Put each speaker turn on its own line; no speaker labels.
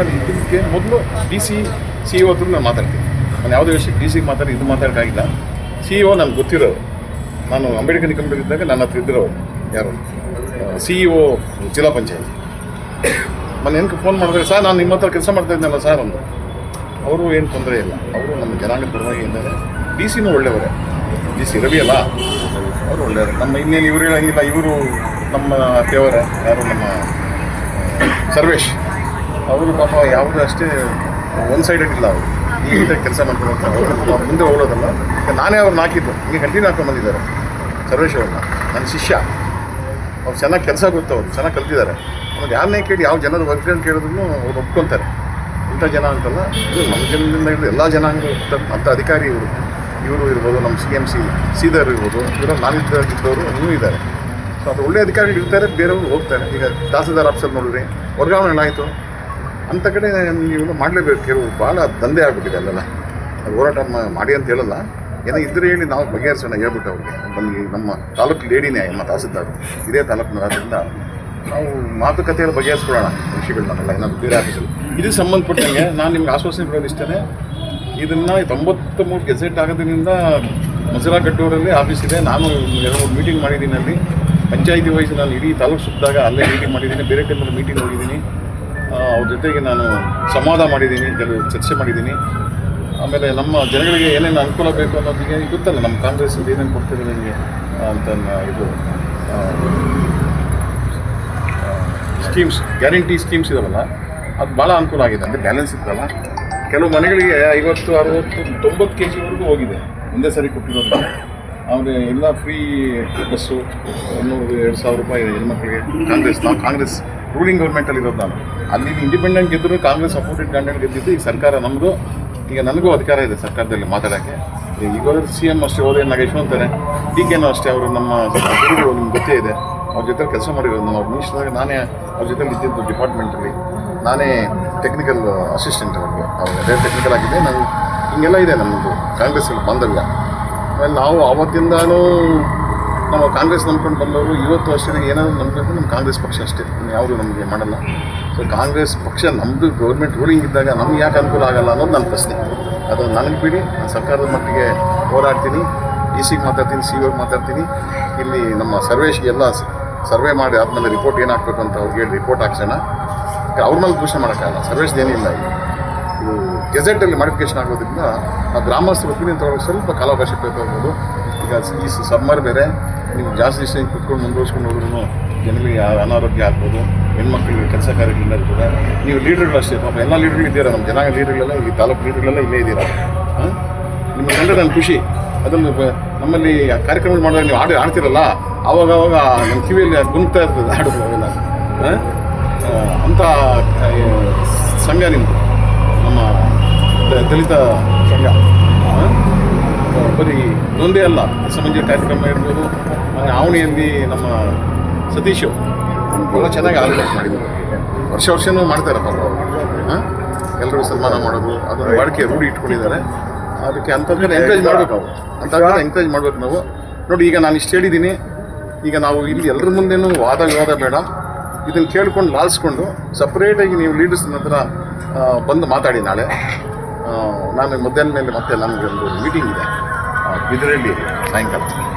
ಆಮೇಲೆ ಇದಕ್ಕೆ ಮೊದಲು ಡಿ ಸಿ ಸಿ ಇ ಹತ್ರ ನಾನು ಮಾತಾಡ್ತೀನಿ. ನಾನು ಯಾವುದೇ ವಿಷಯಕ್ಕೆ ಡಿ ಸಿಗೆ ಮಾತಾಡಿ ಇದು ಮಾತಾಡೋಕ್ಕಾಗಿಲ್ಲ. ಸಿ ಇ ನನಗೆ ಗೊತ್ತಿರೋರು. ನಾನು ಅಂಬೇಡ್ಕರ್ ನಿಗಮದಲ್ಲಿ ಇದ್ದಾಗ ನನ್ನ ಹತ್ರ ಇದ್ದಿರೋರು ಯಾರು? ಸಿ ಇ ಒ ಜಿಲ್ಲಾ ಪಂಚಾಯತ್. ಮೊನ್ನೆ ಏನಕ್ಕೆ ಫೋನ್ ಮಾಡಿದ್ರೆ, ಸರ್, ನಾನು ನಿಮ್ಮ ಹತ್ರ ಕೆಲಸ ಮಾಡ್ತಾ ಇದ್ದೆನಲ್ಲ ಸರ್, ಅಂದರು. ಅವರು ಏನು ತೊಂದರೆ ಇಲ್ಲ. ಅವರು ನಮ್ಮ ಜನಾಂಗದ ಪರವಾಗಿ ಇದ್ದಾರೆ. ಡಿ ಸಿನೂ ಒಳ್ಳೆಯವರೇ. ಡಿ ಸಿ ರವಿ ಅಲ್ಲ. ಅವರು ಒಳ್ಳೆಯವರು. ನಮ್ಮ ಇನ್ನೇನು ಇವರು ಹೇಳಂಗಿಲ್ಲ. ಇವರು ನಮ್ಮ ದೇವರೇ ಯಾರು ನಮ್ಮ ಸರ್ವೇಶ್. ಅವರು ಪಾಪ ಯಾವುದೂ ಅಷ್ಟೇ ಒನ್ ಸೈಡೆಡ್ ಇಲ್ಲ ಅವರು. ಈಗ ಕೆಲಸ ಮಾಡ್ಕೊಂಡು ಹೋಗ್ತಾರೆ ಅವರು ಮುಂದೆ ಹೋಗೋದಲ್ಲ. ನಾನೇ ಅವ್ರನ್ನ ಹಾಕಿದ್ದು. ಈಗ ಕಂಟಿನ್ಯೂ ಹಾಕೊಂಡು ಬಂದಿದ್ದಾರೆ. ಸರ್ವೇಶ್ ನನ್ನ ಶಿಷ್ಯ. ಅವ್ರು ಚೆನ್ನಾಗಿ ಕೆಲಸ ಗೊತ್ತು ಅವ್ರು ಚೆನ್ನಾಗಿ ಕಲ್ತಿದ್ದಾರೆ. ಅವ್ರು ಯಾರನ್ನೇ ಕೇಳಿ ಯಾವ ವರ್ಕ್ ಅಂತ ಕೇಳಿದ್ರು ಅವ್ರು ಒಪ್ಕೊತಾರೆ ಇಂಥ ಜನ ಅಂತಲ್ಲ. ಇದು ನಮ್ಮ ಜನದಿಂದ ಹಿಡಿದು ಎಲ್ಲ ಜನಾಂಗ ಅಂಥ ಅಧಿಕಾರಿ ಇವರು. ಇವರು ಇರ್ಬೋದು, ನಮ್ಮ ಸಿ ಎಂ ಸಿ ಸೀದರ್ ಇರ್ಬೋದು. ಇವರು ನಾನಿದ್ದವರು ಇನ್ನೂ ಇದ್ದಾರೆ. ಸೊ ಅದು ಒಳ್ಳೆ ಅಧಿಕಾರಿಗಳು ಇರ್ತಾರೆ, ಬೇರೆಯವರು ಹೋಗ್ತಾರೆ. ಈಗ ತಹಸೀಲ್ದಾರ್ ಆಫೀಸಲ್ಲಿ ನೋಡಿರಿ ವರ್ಗಾವಣೆ ಆಯಿತು ಅಂಥ ಕಡೆ ನೀವು ಮಾಡಲೇಬೇಕು. ಕೆಲವು ಭಾಳ ದಂಧೆ ಆಗ್ಬಿಟ್ಟಿದೆ ಅಲ್ಲೆಲ್ಲ. ಅದು ಹೋರಾಟ ಮಾಡಿ ಅಂತ ಹೇಳಲ್ಲ. ಏನೋ ಇದ್ರೆ ಹೇಳಿ ನಾವು ಬಗೆಹರಿಸೋಣ ಹೇಳ್ಬಿಟ್ಟು ಅವ್ರಿಗೆ. ಬಂದು ನಮ್ಮ ತಾಲೂಕು ಲೇಡಿನೇ ನಮ್ಮ ತಾಸಿದ್ದಾರೆ ಇದೇ ತಾಲೂಕಿನಆದ್ದರಿಂದ ನಾವು ಮಾತುಕತೆಯಲ್ಲಿ ಬಗೆಹರಿಸ್ಕೊಳ್ಳೋಣ ವಿಷಯಗಳನ್ನೆಲ್ಲ ಏನಾದರೂ ಬೇರೆ ಆಫೀಸಲ್ಲಿ. ಇದಕ್ಕೆ ಸಂಬಂಧಪಟ್ಟಂಗೆ ನಾನು ನಿಮ್ಗೆ ಆಶ್ವಾಸನೆ ಕೊಡೋದು ಇಷ್ಟೇ ಇದನ್ನು ತೊಂಬತ್ತು ಮೂರು ಗೆಜೆಟ್ ಆಗೋದ್ರಿಂದ ಮಸರಾ ಕಟ್ಟೂರಲ್ಲಿ ಆಫೀಸ್ ಇದೆ. ನಾನು ಎರಡು ಮೀಟಿಂಗ್ ಮಾಡಿದ್ದೀನಿ ಅಲ್ಲಿ. ಪಂಚಾಯಿತಿ ವಯಸ್ಸು ನಾನು ಇಡೀ ತಾಲೂಕು ಸುತ್ತಿದಾಗ ಅಲ್ಲೇ ಮೀಟಿಂಗ್ ಮಾಡಿದ್ದೀನಿ. ಬೇರೆ ಟೈಮಲ್ಲಿ ಮೀಟಿಂಗ್ ಹೋಗಿದ್ದೀನಿ. ಅವ್ರ ಜೊತೆಗೆ ನಾನು ಸಂವಾದ ಮಾಡಿದ್ದೀನಿ, ಕೆಲವು ಚರ್ಚೆ ಮಾಡಿದ್ದೀನಿ. ಆಮೇಲೆ ನಮ್ಮ ಜನಗಳಿಗೆ ಏನೇನು ಅನುಕೂಲ ಬೇಕು ಅನ್ನೋದಕ್ಕೆ ಗೊತ್ತಲ್ಲ, ನಮ್ಮ ಕಾಂಗ್ರೆಸ್ ಏನೇನು ಕೊಡ್ತಿದೆ ನಿಮಗೆ ಅಂತ ಇದು ಸ್ಕೀಮ್ಸ್ ಗ್ಯಾರಂಟಿ ಸ್ಕೀಮ್ಸ್ ಇದಾವಲ್ಲ, ಅದು ಭಾಳ ಅನುಕೂಲ ಆಗಿದೆ. ಅಂದರೆ ಬ್ಯಾಲೆನ್ಸ್ ಇತ್ತಲ್ಲ. ಕೆಲವು ಮನೆಗಳಿಗೆ ಐವತ್ತು, ಅರವತ್ತು, ತೊಂಬತ್ತು ಕೆ ಜಿವರೆಗೂ ಹೋಗಿದೆ, ಒಂದೇ ಸರಿ ಕೊಟ್ಟಿರೋದು. ಆಮೇಲೆ ಎಲ್ಲ ಫ್ರೀ ಬಸ್ಸು ನೂರು ಎರಡು ಸಾವಿರ ರೂಪಾಯಿ ಹೆಣ್ಮಕ್ಳಿಗೆ. ಕಾಂಗ್ರೆಸ್, ನಾವು ಕಾಂಗ್ರೆಸ್ ರೂಲಿಂಗ್ ಗೌರ್ಮೆಂಟಲ್ಲಿ ಇರೋದು ನಾನು ಅಲ್ಲಿ ಇಂಡಿಪೆಂಡೆಂಟ್ ಗೆದ್ದರು ಕಾಂಗ್ರೆಸ್ ಸಪೋರ್ಟೆಡ್ ಕ್ಯಾಂಡಿಡೇಟ್ ಗೆದ್ದಿದ್ದು ಈ ಸರ್ಕಾರ ನಮ್ಮದು ಈಗ ನನಗೂ ಅಧಿಕಾರ ಇದೆ ಸರ್ಕಾರದಲ್ಲಿ ಮಾತಾಡೋಕ್ಕೆ. ಈಗ ಸಿ ಎಂ ಅಷ್ಟೇ ಹೋದ್ರೆ ನಾಗೇಶ್ ಅಂತಾರೆ ಡಿ ಕೆನೂ ಅಷ್ಟೇ, ಅವರು ನಮ್ಮ ಗುರುಗಳು ನಿಮ್ಗೆ ಗೊತ್ತೇ ಇದೆ. ಅವ್ರ ಜೊತೆ ಕೆಲಸ ಮಾಡಿರೋದು ನಾನು ಅವ್ರ ಮಿನಿಸ್ಟರ್ದಾಗ ನಾನೇ ಅವ್ರ ಜೊತೆ ಇದ್ದಿದ್ದು ಡಿಪಾರ್ಟ್ಮೆಂಟಲ್ಲಿ ನಾನೇ ಟೆಕ್ನಿಕಲ್ ಅಸಿಸ್ಟೆಂಟ್ ಅವ್ರಿಗೆ. ಅವ್ರು ಅದೇ ಟೆಕ್ನಿಕಲ್ ಆಗಿದೆ ನಾನು ಹಿಂಗೆಲ್ಲ ಇದೆ ನಮ್ಮದು ಕಾಂಗ್ರೆಸ್ಸಲ್ಲಿ ಬಾಂಧವ್ಯ. ನಾವು ಆವತ್ತಿಂದನೂ ನಾವು ಕಾಂಗ್ರೆಸ್ ನಂಬ್ಕೊಂಡು ಬಂದವರು ಇವತ್ತು ವರ್ಷದಾಗ ಏನಾದರೂ ನಂಬಬೇಕು ನಮ್ಮ ಕಾಂಗ್ರೆಸ್ ಪಕ್ಷ ಅಷ್ಟೇ. ಯಾವುದು ನಮಗೆ ಮಾಡಲ್ಲ. ಸೊ ಕಾಂಗ್ರೆಸ್ ಪಕ್ಷ ನಮ್ಮದು ಗೌರ್ಮೆಂಟ್ ರೂಲಿಂಗ್ ಇದ್ದಾಗ ನಮ್ಗೆ ಯಾಕೆ ಅನುಕೂಲ ಆಗಲ್ಲ ಅನ್ನೋದು ನನ್ನ ಪ್ರಶ್ನೆ. ಅದು ನನಗೆ ಬಿಡಿ, ನಾನು ಸರ್ಕಾರದ ಮಟ್ಟಿಗೆ ಹೋರಾಡ್ತೀನಿ ಡಿ ಸಿಗೆ ಮಾತಾಡ್ತೀನಿ ಸಿ ಒಗೆ ಮಾತಾಡ್ತೀನಿ. ಇಲ್ಲಿ ನಮ್ಮ ಸರ್ವೇಶ್ಗೆಲ್ಲ ಸರ್ವೆ ಮಾಡಿ ಆದಮೇಲೆ ರಿಪೋರ್ಟ್ ಏನು ಹಾಕಬೇಕು ಅಂತ ಅವ್ರಿಗೆ ಹೇಳಿ ರಿಪೋರ್ಟ್ ಹಾಕ್ಸೋಣ. ಅವ್ರ ಮೇಲೆ ದೂಷಣೆ ಮಾಡೋಕ್ಕಾಗಲ್ಲ. ಸರ್ವೇಶ್ದೇನಿಲ್ಲ ಈಗ. ಗೆಜೆಟಲ್ಲಿ ಮಾಡಿಫಿಕೇಶನ್ ಆಗೋದ್ರಿಂದ ಆ ಗ್ರಾಮಸ್ಥರು ತಗೊಳ್ಳೋಕೆ ಸ್ವಲ್ಪ ಕಾಲಾವಕಾಶ ಬೇಕಾಗ್ಬೋದು ಈಗ ಈ ಸಮ್ಮರ್ ಬೇರೆ ನೀವು ಜಾಸ್ತಿ ದಿವಸ ಕುತ್ಕೊಂಡು ಮುಂದುವರ್ಸ್ಕೊಂಡು ಹೋದ್ರೂ ಜನಗಳಿಗೆ ಅನಾರೋಗ್ಯ ಆಗ್ಬೋದು ಹೆಣ್ಮಕ್ಳಿಗೆ ಕೆಲಸ ಕಾರ್ಯಗಳಿಂದ ಇರ್ತದೆ. ನೀವು ಲೀಡರ್ಗಳು ಅಷ್ಟೇ ಪಾಪ ಎಲ್ಲ ಲೀಡರ್ಗಳು ಇದ್ದೀರಾ? ನಮ್ಮ ಜನಾಂಗ ಲೀಡರ್ಗಳೆಲ್ಲ ಈ ತಾಲೂಕು ಲೀಡರ್ಗಳೆಲ್ಲ ಇಲ್ಲೇ ಇದ್ದೀರಾ? ನಿಮ್ಮ ಕಂಡ್ರೆ ನನ್ನ ಖುಷಿ. ಅದನ್ನು ನಮ್ಮಲ್ಲಿ ಕಾರ್ಯಕ್ರಮ ಮಾಡಿದಾಗ ನೀವು ಹಾಡು ಆಡ್ತಿರಲ್ಲ ಆವಾಗ ಆವಾಗ ನಮ್ಮ ಕಿವಿಯಲ್ಲಿ ಗುಂಗ್ತಾ ಇರ್ತದೆ ಹಾಡು ಅವೆಲ್ಲ ಆ, ಸಂಘ ನಿಮ್ಮದು ದಲಿತ ಸಂಘ? ಬರೀ ಇದೊಂದೇ ಅಲ್ಲ ಸಮಂಜ ಕಾರ್ಯಕ್ರಮ ಇರ್ಬೋದು ಮೊನ್ನೆ ಆವಣಿಯಲ್ಲಿ ನಮ್ಮ ಸತೀಶು. ಭಾಳ ಚೆನ್ನಾಗಿ ಆರ್ಗನೈಸ್ ಮಾಡಿದ್ದಾರೆ. ವರ್ಷ ವರ್ಷನೂ ಮಾಡ್ತಾರೆ ಪಾಪ ಎಲ್ಲರೂ ಸನ್ಮಾನ ಮಾಡೋದು ಅದನ್ನು ಬಾಳಿಕೆ ರೂಢಿ ಇಟ್ಕೊಂಡಿದ್ದಾರೆ. ಅದಕ್ಕೆ ಅಂಥದ್ದನ್ನ ಎಂಕರೇಜ್ ಮಾಡಬೇಕು ಅವರು. ಅಂಥದ್ದನ್ನ ಎಂಕರೇಜ್ ಮಾಡಬೇಕು ನಾವು. ನೋಡಿ, ಈಗ ನಾನು ಇಷ್ಟು ಹೇಳಿದ್ದೀನಿ. ಈಗ ನಾವು ಇಲ್ಲಿ ಎಲ್ಲರ ಮುಂದೆನೂ ವಾದ ವಿವಾದ ಬೇಡ. ಇದನ್ನು ಕೇಳ್ಕೊಂಡು ಲಾಲಿಸ್ಕೊಂಡು ಸಪ್ರೇಟಾಗಿ ನೀವು ಲೀಡರ್ಸ್ ಹತ್ರ ಬಂದು ಮಾತಾಡಿ ನಾಳೆ. ನಾನು ಮಧ್ಯಾಹ್ನ ಮೇಲೆ ಮತ್ತೆ ನನಗೆ ಒಂದು ಮೀಟಿಂಗ್ ಇದೆ. ಬಿದಿರಲ್ಲಿ ಸಾಯಂಕಾಲ.